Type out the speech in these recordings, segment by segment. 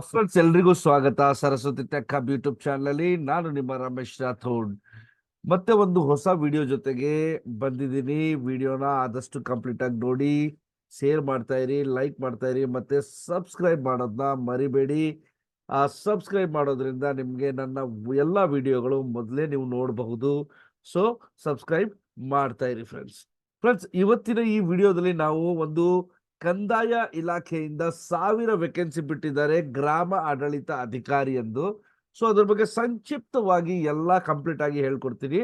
Friends ಎಲ್ರಿಗೂ ಸ್ವಾಗತ. Saraswati tech hub YouTube channel ಅಲ್ಲಿ ನಾನು ನಿಮ್ಮ ರಮೇಶ್ ರಾಥೋಡ್. ಮತ್ತೆ ಒಂದು ಹೊಸ ವಿಡಿಯೋ ಜೊತೆಗೆ ಬಂದಿದ್ದೀನಿ. ವಿಡಿಯೋನ ಆದಷ್ಟು ಕಂಪ್ಲೀಟ್ ಆಗಿ ನೋಡಿ ಶೇರ್ ಮಾಡ್ತಾ ಇರಿ ಲೈಕ್ ಮಾಡ್ತಾ ಇರಿ, ಮತ್ತೆ ಸಬ್ಸ್ಕ್ರೈಬ್ ಮಾಡೋದನ್ನ ಮರಿಬೇಡಿ. ಆ ಸಬ್ಸ್ಕ್ರೈಬ್ ಮಾಡೋದ್ರಿಂದ ನಿಮಗೆ ನನ್ನ ಎಲ್ಲ ವಿಡಿಯೋಗಳು ಮೊದಲೇ ನೀವು ನೋಡಬಹುದು. ಸೊ ಸಬ್ಸ್ಕ್ರೈಬ್ ಮಾಡ್ತಾ ಇರಿ ಫ್ರೆಂಡ್ಸ್ ಫ್ರೆಂಡ್ಸ್ ಇವತ್ತಿನ ಈ ವಿಡಿಯೋದಲ್ಲಿ ನಾವು ಒಂದು ಕಂದಾಯ ಇಲಾಖೆಯಿಂದ ಸಾವಿರ ವೇಕೆನ್ಸಿ ಬಿಟ್ಟಿದ್ದಾರೆ ಗ್ರಾಮ ಆಡಳಿತ ಅಧಿಕಾರಿ ಎಂದು. ಸೊ ಅದ್ರ ಬಗ್ಗೆ ಸಂಕ್ಷಿಪ್ತವಾಗಿ ಎಲ್ಲ ಕಂಪ್ಲೀಟ್ ಆಗಿ ಹೇಳ್ಕೊಡ್ತೀನಿ.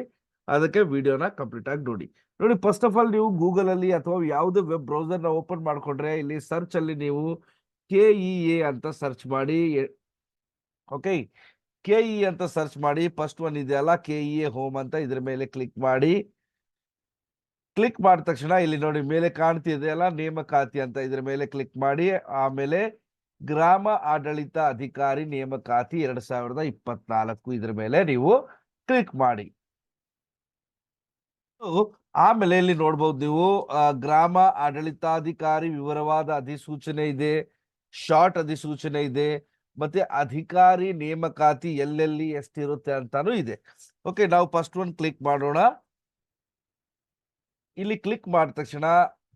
ಅದಕ್ಕೆ ವಿಡಿಯೋನ ಕಂಪ್ಲೀಟ್ ಆಗಿ ನೋಡಿ. ನೋಡಿ ಫಸ್ಟ್ ಆಫ್ ಆಲ್ ನೀವು ಗೂಗಲ್ ಅಲ್ಲಿ ಅಥವಾ ಯಾವುದೇ ವೆಬ್ ಬ್ರೌಸರ್ನ ಓಪನ್ ಮಾಡ್ಕೊಂಡ್ರೆ ಇಲ್ಲಿ ಸರ್ಚ್ ಅಲ್ಲಿ ನೀವು ಕೆ ಇ ಎ ಅಂತ ಸರ್ಚ್ ಮಾಡಿ. ಓಕೆ ಕೆ ಇ ಅಂತ ಸರ್ಚ್ ಮಾಡಿ. ಫಸ್ಟ್ ಒನ್ ಇದೆಯಲ್ಲ ಕೆ ಇ ಎ ಹೋಮ್ ಅಂತ ಇದ್ರ ಮೇಲೆ ಕ್ಲಿಕ್ ಮಾಡಿ. ಕ್ಲಿಕ್ ಮಾಡಿದ ತಕ್ಷಣ ಇಲ್ಲಿ ನೋಡಿ ಮೇಲೆ ಕಾಣ್ತಿದೆಯಲ್ಲ ನೇಮಕಾತಿ ಅಂತ ಇದ್ರ ಮೇಲೆ ಕ್ಲಿಕ್ ಮಾಡಿ, ಆಮೇಲೆ ಗ್ರಾಮ ಆಡಳಿತ ಅಧಿಕಾರಿ ನೇಮಕಾತಿ ಎರಡ್ ಸಾವಿರದ ಇಪ್ಪತ್ನಾಲ್ಕು ಇದ್ರ ಮೇಲೆ ನೀವು ಕ್ಲಿಕ್ ಮಾಡಿ. ಆಮೇಲೆ ಇಲ್ಲಿ ನೋಡ್ಬೋದು ನೀವು ಗ್ರಾಮ ಆಡಳಿತಾಧಿಕಾರಿ ವಿವರವಾದ ಅಧಿಸೂಚನೆ ಇದೆ ಶಾರ್ಟ್ ಅಧಿಸೂಚನೆ ಇದೆ, ಮತ್ತೆ ಅಧಿಕಾರಿ ನೇಮಕಾತಿ ಎಲ್ಲೆಲ್ಲಿ ಎಷ್ಟಿರುತ್ತೆ ಅಂತಾನು ಇದೆ. ಓಕೆ ನಾವು ಫಸ್ಟ್ ಒನ್ ಕ್ಲಿಕ್ ಮಾಡೋಣ. ಇಲ್ಲಿ ಕ್ಲಿಕ್ ಮಾಡಿದ ತಕ್ಷಣ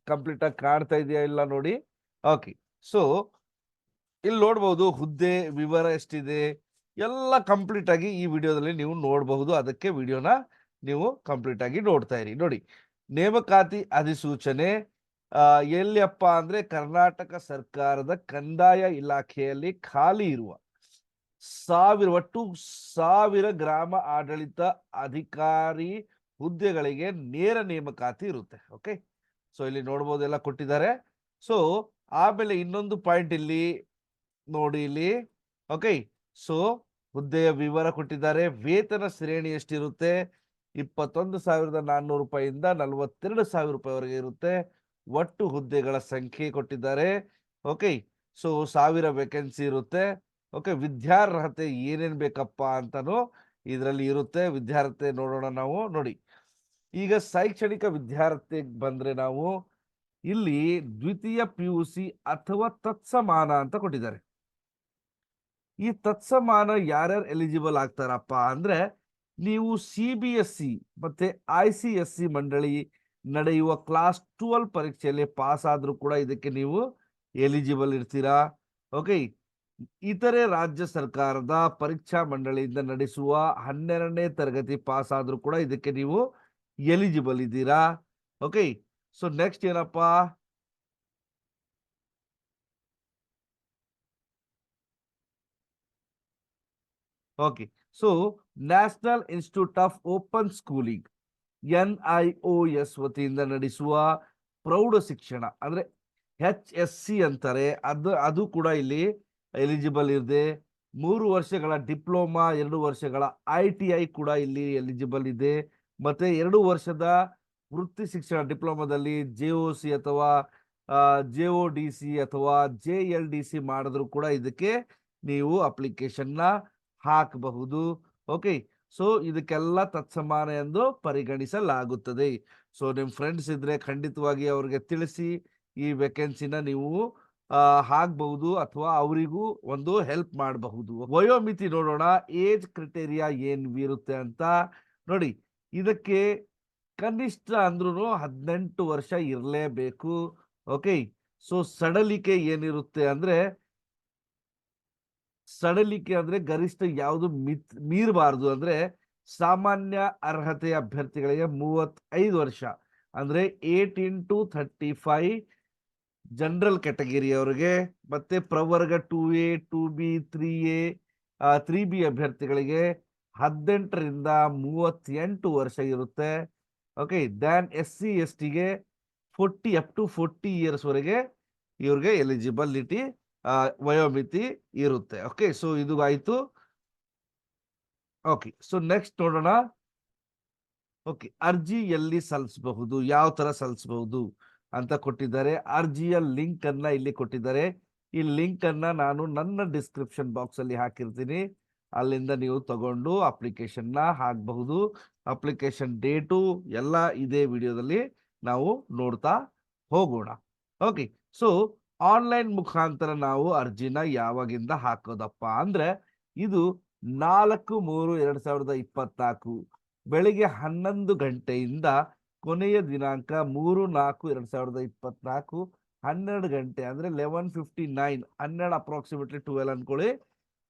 ಕಂಪ್ಲೀಟ್ ಆಗಿ ಕಾಣ್ತಾ ಇದೆಯಾ ಇಲ್ಲ ನೋಡಿ. ಓಕೆ ಸೊ ಇಲ್ಲಿ ನೋಡ್ಬೋದು ಹುದ್ದೆ, ವಿವರ ಎಷ್ಟಿದೆ, ಎಲ್ಲ ಕಂಪ್ಲೀಟ್ ಆಗಿ ಈ ವಿಡಿಯೋದಲ್ಲಿ ನೀವು ನೋಡಬಹುದು. ಅದಕ್ಕೆ ವಿಡಿಯೋನ ನೀವು ಕಂಪ್ಲೀಟ್ ಆಗಿ ನೋಡ್ತಾ ಇರಿ. ನೋಡಿ, ನೇಮಕಾತಿ ಅಧಿಸೂಚನೆ ಎಲ್ಲಿಯಪ್ಪ ಅಂದ್ರೆ ಕರ್ನಾಟಕ ಸರ್ಕಾರದ ಕಂದಾಯ ಇಲಾಖೆಯಲ್ಲಿ ಖಾಲಿ ಇರುವ ಸಾವಿರ, ಒಟ್ಟು ಸಾವಿರ ಗ್ರಾಮ ಆಡಳಿತ ಅಧಿಕಾರಿ ಹುದ್ದೆಗಳಿಗೆ ನೇರ ನೇಮಕಾತಿ ಇರುತ್ತೆ ಓಕೆ ಸೊ ಇಲ್ಲಿ ನೋಡ್ಬೋದು ಎಲ್ಲ ಕೊಟ್ಟಿದ್ದಾರೆ. ಸೊ ಆಮೇಲೆ ಇನ್ನೊಂದು ಪಾಯಿಂಟ್ ಇಲ್ಲಿ ನೋಡಿ ಇಲ್ಲಿ ಓಕೆ ಸೊ ಹುದ್ದೆಯ ವಿವರ ಕೊಟ್ಟಿದ್ದಾರೆ. ವೇತನ ಶ್ರೇಣಿ ಎಷ್ಟಿರುತ್ತೆ? ಇಪ್ಪತ್ತೊಂದು ಸಾವಿರದ ನಾನ್ನೂರು ರೂಪಾಯಿಯಿಂದ ನಲವತ್ತೆರಡು ಸಾವಿರ ರೂಪಾಯಿವರೆಗೆ ಇರುತ್ತೆ. ಒಟ್ಟು ಹುದ್ದೆಗಳ ಸಂಖ್ಯೆ ಕೊಟ್ಟಿದ್ದಾರೆ ಓಕೆ ಸೊ ಸಾವಿರ ವೇಕೆನ್ಸಿ ಇರುತ್ತೆ ಓಕೆ ವಿದ್ಯಾರ್ಹತೆ ಏನೇನು ಬೇಕಪ್ಪ ಅಂತಾನು ಇದರಲ್ಲಿ ಇರುತ್ತೆ. ವಿದ್ಯಾರ್ಹತೆ ನೋಡೋಣ ನಾವು, ನೋಡಿ. ಈಗ ಶೈಕ್ಷಣಿಕ ವಿದ್ಯಾರ್ಥಿಗೆ ಬಂದ್ರೆ ನಾವು ಇಲ್ಲಿ ದ್ವಿತೀಯ ಪಿ ಯು ಸಿ ಅಥವಾ ತತ್ಸಮಾನ ಅಂತ ಕೊಟ್ಟಿದ್ದಾರೆ. ಈ ತತ್ಸಮಾನ ಯಾರ್ಯಾರು ಎಲಿಜಿಬಲ್ ಆಗ್ತಾರಪ್ಪ ಅಂದ್ರೆ ನೀವು ಸಿ ಬಿ ಎಸ್ ಸಿ ಮತ್ತೆ ಐ ಸಿ ಎಸ್ ಸಿ ಮಂಡಳಿ ನಡೆಯುವ ಕ್ಲಾಸ್ ಟ್ವೆಲ್ ಪರೀಕ್ಷೆಯಲ್ಲಿ ಪಾಸ್ ಆದ್ರೂ ಕೂಡ ಇದಕ್ಕೆ ನೀವು ಎಲಿಜಿಬಲ್ ಇರ್ತೀರಾ? ಓಕೆ, ಇತರೆ ರಾಜ್ಯ ಸರ್ಕಾರದ ಪರೀಕ್ಷಾ ಮಂಡಳಿಯಿಂದ ನಡೆಸುವ ಹನ್ನೆರಡನೇ ತರಗತಿ ಪಾಸ್ ಆದ್ರೂ ಕೂಡ ಇದಕ್ಕೆ ನೀವು ಎಲಿಜಿಬಲ್ ಇದ್ದೀರಾ? ಓಕೆ ಸೊ ನೆಕ್ಸ್ಟ್ ಏನಪ್ಪಾ? Okay so national institute of open schooling N I O S ವತಿಯಿಂದ ನಡೆಸುವ ಪ್ರೌಢ ಶಿಕ್ಷಣ, ಅಂದ್ರೆ ಎಚ್ ಎಸ್ ಸಿ ಅಂತಾರೆ, ಅದು ಅದು ಕೂಡ ಇಲ್ಲಿ ಎಲಿಜಿಬಲ್ ಇದೆ. ಮೂರು ವರ್ಷಗಳ ಡಿಪ್ಲೊಮಾ, ಎರಡು ವರ್ಷಗಳ ಐ ಐ ಕೂಡ ಇಲ್ಲಿ ಎಲಿಜಿಬಲ್ ಇದೆ. ಮತ್ತೆ ಎರಡು ವರ್ಷದ ವೃತ್ತಿ ಶಿಕ್ಷಣ ಡಿಪ್ಲೊಮಾದಲ್ಲಿ ಜೆ ಒ ಸಿ ಅಥವಾ ಜೆ ಒ ಡಿ ಸಿ ಅಥವಾ ಜೆ ಎಲ್ ಡಿ ಸಿ ಮಾಡಿದ್ರು ಕೂಡ ಇದಕ್ಕೆ ನೀವು ಅಪ್ಲಿಕೇಶನ್ನ ಹಾಕಬಹುದು. ಓಕೆ, ಸೊ ಇದಕ್ಕೆಲ್ಲ ತತ್ಸಮಾನ ಎಂದು ಪರಿಗಣಿಸಲಾಗುತ್ತದೆ. ಸೊ ನಿಮ್ಮ ಫ್ರೆಂಡ್ಸ್ ಇದ್ರೆ ಖಂಡಿತವಾಗಿ ಅವ್ರಿಗೆ ತಿಳಿಸಿ ಈ ವೇಕೆನ್ಸಿನ ನೀವು ಹಾಕ್ಬಹುದು ಅಥವಾ ಅವರಿಗೂ ಒಂದು ಹೆಲ್ಪ್ ಮಾಡಬಹುದು. ವಯೋಮಿತಿ ನೋಡೋಣ ಏಜ್ ಕ್ರಿಟೇರಿಯಾ ಏನ್ ಬೀರುತ್ತೆ ಅಂತ ನೋಡಿ. ಇದಕ್ಕೆ ಕನಿಷ್ಠ ಅಂದ್ರೂ ಹದಿನೆಂಟು ವರ್ಷ ಇರಲೇಬೇಕು. ಓಕೆ? ಸೊ ಸಡಲಿಕೆ ಏನಿರುತ್ತೆ ಅಂದ್ರೆ, ಸಡಲಿಕೆ ಅಂದ್ರೆ ಗರಿಷ್ಠ ಯಾವುದು ಮಿತ್, ಮೀರಬಾರದು ಅಂದ್ರೆ ಸಾಮಾನ್ಯ ಅರ್ಹತೆ ಅಭ್ಯರ್ಥಿಗಳಿಗೆ ಮೂವತ್ತೈದು ವರ್ಷ. ಅಂದ್ರೆ eighteen to thirty five general ಕ್ಯಾಟಗರಿಯವರಿಗೆ ಮತ್ತೆ ಪ್ರವರ್ಗ two A two B three A three B ಅಭ್ಯರ್ಥಿಗಳಿಗೆ ಹದಿನೆಂಟರಿಂದ ಮೂವತ್ತೆಂಟು ವರ್ಷ ಇರುತ್ತೆ. Okay then S C S ಟಿಗೆ forty up to forty years ವರೆಗೆ ಇವ್ರಿಗೆ ಎಲಿಜಿಬಲಿಟಿ ವಯೋಮಿತಿ ಇರುತ್ತೆ. ಓಕೆ ಸೊ ಇದು ಆಯ್ತು. ಓಕೆ ಸೊ ನೆಕ್ಸ್ಟ್ ನೋಡೋಣ. ಓಕೆ ಅರ್ಜಿ ಎಲ್ಲಿ ಸಲ್ಲಿಸಬಹುದು, ಯಾವ ತರ ಸಲ್ಲಿಸಬಹುದು ಅಂತ ಕೊಟ್ಟಿದ್ದಾರೆ. ಅರ್ಜಿಯ ಲಿಂಕ್ ಅನ್ನ ಇಲ್ಲಿ ಕೊಟ್ಟಿದ್ದಾರೆ. ಈ ಲಿಂಕ್ ಅನ್ನ ನಾನು ನನ್ನ ಡಿಸ್ಕ್ರಿಪ್ಷನ್ ಬಾಕ್ಸ್ ಅಲ್ಲಿ ಹಾಕಿರ್ತೀನಿ. ಅಲ್ಲಿಂದ ನೀವು ತಗೊಂಡು ಅಪ್ಲಿಕೇಶನ್ನ ಹಾಕಬಹುದು. ಅಪ್ಲಿಕೇಶನ್ ಡೇಟು ಎಲ್ಲ ಇದೇ ವಿಡಿಯೋದಲ್ಲಿ ನಾವು ನೋಡ್ತಾ ಹೋಗೋಣ. ಓಕೆ ಸೊ ಆನ್ಲೈನ್ ಮುಖಾಂತರ ನಾವು ಅರ್ಜಿನ ಯಾವಾಗಿಂದ ಹಾಕೋದಪ್ಪ ಅಂದ್ರೆ ಇದು ನಾಲ್ಕು ಮೂರು ಎರಡ್ ಸಾವಿರದ ಇಪ್ಪತ್ನಾಲ್ಕು ಬೆಳಿಗ್ಗೆ ಹನ್ನೊಂದು ಗಂಟೆಯಿಂದ ಕೊನೆಯ ದಿನಾಂಕ ಮೂರು ನಾಲ್ಕು ಎರಡ್ ಸಾವಿರದ ಇಪ್ಪತ್ನಾಲ್ಕು ಹನ್ನೆರಡು ಗಂಟೆ ಅಂದ್ರೆ ಲೆವೆನ್ ಫಿಫ್ಟಿ ನೈನ್ ಹನ್ನೆರಡು ಅಪ್ರಾಕ್ಸಿಮೇಟ್ಲಿ ಟ್ವೆಲ್ ಅನ್ಕೊಳ್ಳಿ.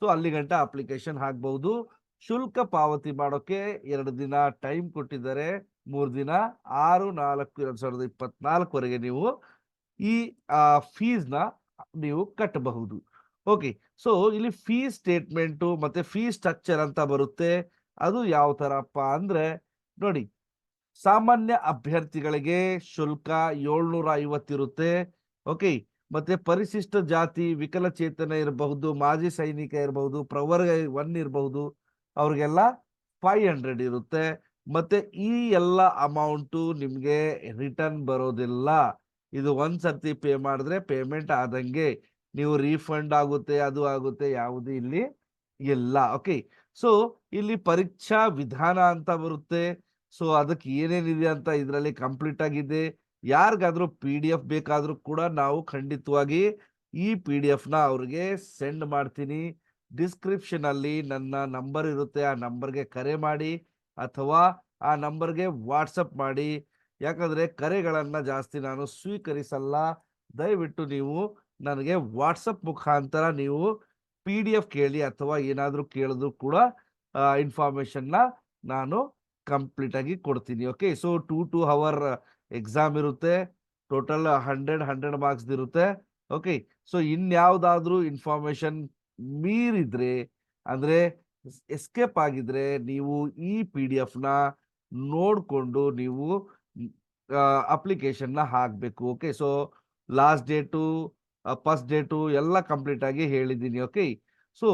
ಸೊ ಅಲ್ಲಿ ಗಂಟ ಅಪ್ಲಿಕೇಶನ್ ಹಾಕ್ಬಹುದು ಶುಲ್ಕ ಪಾವತಿ ಮಾಡೋಕೆ ಎರಡು ದಿನ ಟೈಮ್ ಕೊಟ್ಟಿದ್ದಾರೆ. ಮೂರು ದಿನ, ಆರು, ನಾಲ್ಕು, ಎರಡ್ ಸಾವಿರದ ಇಪ್ಪತ್ನಾಲ್ಕವರೆಗೆ ನೀವು ಈ ಫೀಸ್ನ ನೀವು ಕಟ್ಟಬಹುದು. ಓಕೆ ಸೊ ಇಲ್ಲಿ ಫೀ ಸ್ಟೇಟ್ಮೆಂಟು ಮತ್ತೆ ಫೀ ಸ್ಟ್ರಕ್ಚರ್ ಅಂತ ಬರುತ್ತೆ. ಅದು ಯಾವ ತರಪ್ಪ ಅಂದ್ರೆ, ನೋಡಿ, ಸಾಮಾನ್ಯ ಅಭ್ಯರ್ಥಿಗಳಿಗೆ ಶುಲ್ಕ ಏಳ್ನೂರ ಐವತ್ತಿರುತ್ತೆ ಓಕೆ ಮತ್ತೆ ಪರಿಶಿಷ್ಟ ಜಾತಿ, ವಿಕಲಚೇತನ ಇರಬಹುದು, ಮಾಜಿ ಸೈನಿಕ ಇರಬಹುದು, ಪ್ರವರ್ಗ ಒನ್ ಇರಬಹುದು, ಅವ್ರಿಗೆಲ್ಲ ಫೈವ್ ಹಂಡ್ರೆಡ್ ಇರುತ್ತೆ. ಮತ್ತೆ ಈ ಎಲ್ಲ ಅಮೌಂಟು ನಿಮಗೆ ರಿಟರ್ನ್ ಬರೋದಿಲ್ಲ. ಇದು ಒಂದ್ ಸರ್ತಿ ಪೇ ಮಾಡಿದ್ರೆ ಪೇಮೆಂಟ್ ಆದಂಗೆ ನೀವು ರೀಫಂಡ್ ಆಗುತ್ತೆ, ಅದು ಆಗುತ್ತೆ, ಯಾವುದು ಇಲ್ಲಿ ಇಲ್ಲ. ಓಕೆ ಸೊ ಇಲ್ಲಿ ಪರೀಕ್ಷಾ ವಿಧಾನ ಅಂತ ಬರುತ್ತೆ. ಸೊ ಅದಕ್ಕೆ ಏನೇನಿದೆ ಅಂತ ಇದರಲ್ಲಿ ಕಂಪ್ಲೀಟ್ ಆಗಿದೆ. ಯಾರಿಗಾದ್ರೂ ಪಿ ಡಿ ಎಫ್ ಬೇಕಾದ್ರೂ ಕೂಡ ನಾವು ಖಂಡಿತವಾಗಿ ಈ ಪಿ ಡಿ ಎಫ್ನ ಅವ್ರಿಗೆ ಸೆಂಡ್ ಮಾಡ್ತೀನಿ. ಡಿಸ್ಕ್ರಿಪ್ಷನ್ ಅಲ್ಲಿ ನನ್ನ ನಂಬರ್ ಇರುತ್ತೆ. ಆ ನಂಬರ್ಗೆ ಕರೆ ಮಾಡಿ ಅಥವಾ ಆ ನಂಬರ್ಗೆ ವಾಟ್ಸಪ್ ಮಾಡಿ. ಯಾಕಂದ್ರೆ ಕರೆಗಳನ್ನು ಜಾಸ್ತಿ ನಾನು ಸ್ವೀಕರಿಸಲ್ಲ. ದಯವಿಟ್ಟು ನೀವು ನನಗೆ ವಾಟ್ಸಪ್ ಮುಖಾಂತರ ನೀವು ಪಿ ಡಿ ಎಫ್ ಕೇಳಿ ಅಥವಾ ಏನಾದರೂ ಕೇಳಿದ್ರು ಕೂಡ ಇನ್ಫಾರ್ಮೇಶನ್ನ ನಾನು ಕಂಪ್ಲೀಟ್ ಆಗಿ ಕೊಡ್ತೀನಿ. Okay so two two hour exam ಇರುತ್ತೆ ಟೋಟಲ್ ಹಂಡ್ರೆಡ್ ಹಂಡ್ರೆಡ್ ಮಾರ್ಕ್ಸ್ ಇರುತ್ತೆ. ಓಕೆ ಸೊ ಇನ್ಯಾವುದಾದ್ರೂ ಇನ್ಫಾರ್ಮೇಶನ್ ಮೀರಿದ್ರೆ, ಅಂದ್ರೆ ಎಸ್ಕೇಪ್ ಆಗಿದ್ರೆ ನೀವು ಈ ಪಿ ಡಿ ಎಫ್ನ ನೋಡಿಕೊಂಡು ನೀವು ಅಪ್ಲಿಕೇಶನ್ನ ಹಾಕಬೇಕು. Okay so last date first date ಎಲ್ಲ ಕಂಪ್ಲೀಟ್ ಆಗಿ ಹೇಳಿದ್ದೀನಿ. ಓಕೆ ಸೊ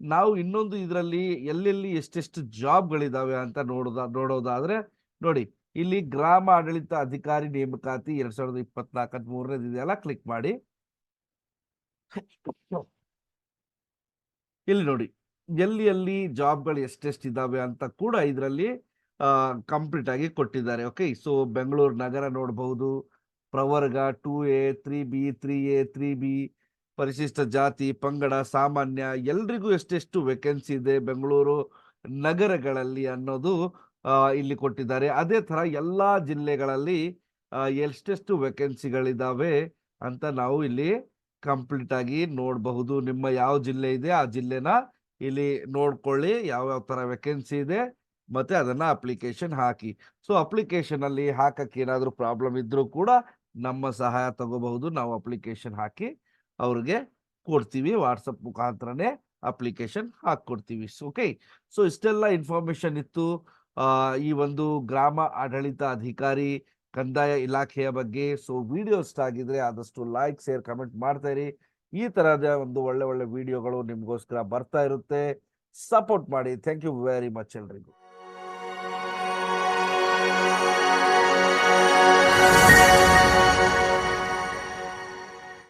ನಾವು ಇನ್ನೊಂದು ಇದರಲ್ಲಿ ಎಲ್ಲೆಲ್ಲಿ ಎಷ್ಟೆಷ್ಟು ಜಾಬ್ಗಳಿದ್ದಾವೆ ಅಂತ ನೋಡೋದ, ನೋಡೋದಾದ್ರೆ ನೋಡಿ ಇಲ್ಲಿ ಗ್ರಾಮ ಆಡಳಿತ ಅಧಿಕಾರಿ ನೇಮಕಾತಿ ಎರಡ್ ಸಾವಿರದ ಇಪ್ಪತ್ನಾಲ್ಕ ಇದೆಯಲ್ಲ ಕ್ಲಿಕ್ ಮಾಡಿ. ಇಲ್ಲಿ ನೋಡಿ, ಎಲ್ಲಿ ಎಲ್ಲಿ ಜಾಬ್ಗಳು ಎಷ್ಟೆಷ್ಟು ಇದ್ದಾವೆ ಅಂತ ಕೂಡ ಇದರಲ್ಲಿ ಕಂಪ್ಲೀಟ್ ಆಗಿ ಕೊಟ್ಟಿದ್ದಾರೆ. ಓಕೆ ಸೊ ಬೆಂಗಳೂರು ನಗರ ನೋಡಬಹುದು. ಪ್ರವರ್ಗ two A three B three A three B ಪರಿಶಿಷ್ಟ ಜಾತಿ, ಪಂಗಡ, ಸಾಮಾನ್ಯ ಎಲ್ರಿಗೂ ಎಷ್ಟೆಷ್ಟು ವೇಕೆನ್ಸಿ ಇದೆ ಬೆಂಗಳೂರು ನಗರಗಳಲ್ಲಿ ಅನ್ನೋದು ಇಲ್ಲಿ ಕೊಟ್ಟಿದ್ದಾರೆ. ಅದೇ ತರ ಎಲ್ಲಾ ಜಿಲ್ಲೆಗಳಲ್ಲಿ ಎಷ್ಟೆಷ್ಟು ವೇಕೆನ್ಸಿಗಳಿದಾವೆ ಅಂತ ನಾವು ಇಲ್ಲಿ ಕಂಪ್ಲೀಟ್ ಆಗಿ ನೋಡಬಹುದು. ನಿಮ್ಮ ಯಾವ ಜಿಲ್ಲೆ ಇದೆ, ಆ ಜಿಲ್ಲೆನ ಇಲ್ಲಿ ನೋಡ್ಕೊಳ್ಳಿ. ಯಾವ ಯಾವ ತರ ವೇಕೆನ್ಸಿ ಇದೆ ಮತ್ತೆ ಅದನ್ನ ಅಪ್ಲಿಕೇಶನ್ ಹಾಕಿ. ಸೊ ಅಪ್ಲಿಕೇಶನ್ ಅಲ್ಲಿ ಹಾಕಕ್ಕೆ ಏನಾದರೂ ಪ್ರಾಬ್ಲಮ್ ಇದ್ರೂ ಕೂಡ ನಮ್ಮ ಸಹಾಯ ತಗೋಬಹುದು. ನಾವು ಅಪ್ಲಿಕೇಶನ್ ಹಾಕಿ ಅವ್ರಿಗೆ ಕೊಡ್ತೀವಿ. ವಾಟ್ಸಪ್ ಮುಖಾಂತರನೇ ಅಪ್ಲಿಕೇಶನ್ ಹಾಕೊಡ್ತೀವಿ ಓಕೆ ಸೊ ಇಷ್ಟೆಲ್ಲ ಇನ್ಫಾರ್ಮೇಶನ್ ಇತ್ತು. ಈ ಒಂದು ಗ್ರಾಮ ಆಡಳಿತ ಅಧಿಕಾರಿ ಕಂದಾಯ ಇಲಾಖೆಯ ಬಗ್ಗೆ ಸೊ ವಿಡಿಯೋ ಇಷ್ಟ ಆಗಿದ್ರೆ ಆದಷ್ಟು ಲೈಕ್, ಶೇರ್, ಕಮೆಂಟ್ ಮಾಡ್ತಾ ಇರಿ. ಈ ತರಹದ ಒಂದು ಒಳ್ಳೆ ಒಳ್ಳೆ ವಿಡಿಯೋಗಳು ನಿಮ್ಗೋಸ್ಕರ ಬರ್ತಾ ಇರುತ್ತೆ. ಸಪೋರ್ಟ್ ಮಾಡಿ. ಥ್ಯಾಂಕ್ ಯು ವೆರಿ ಮಚ್ ಎಲ್ರಿಗೂ.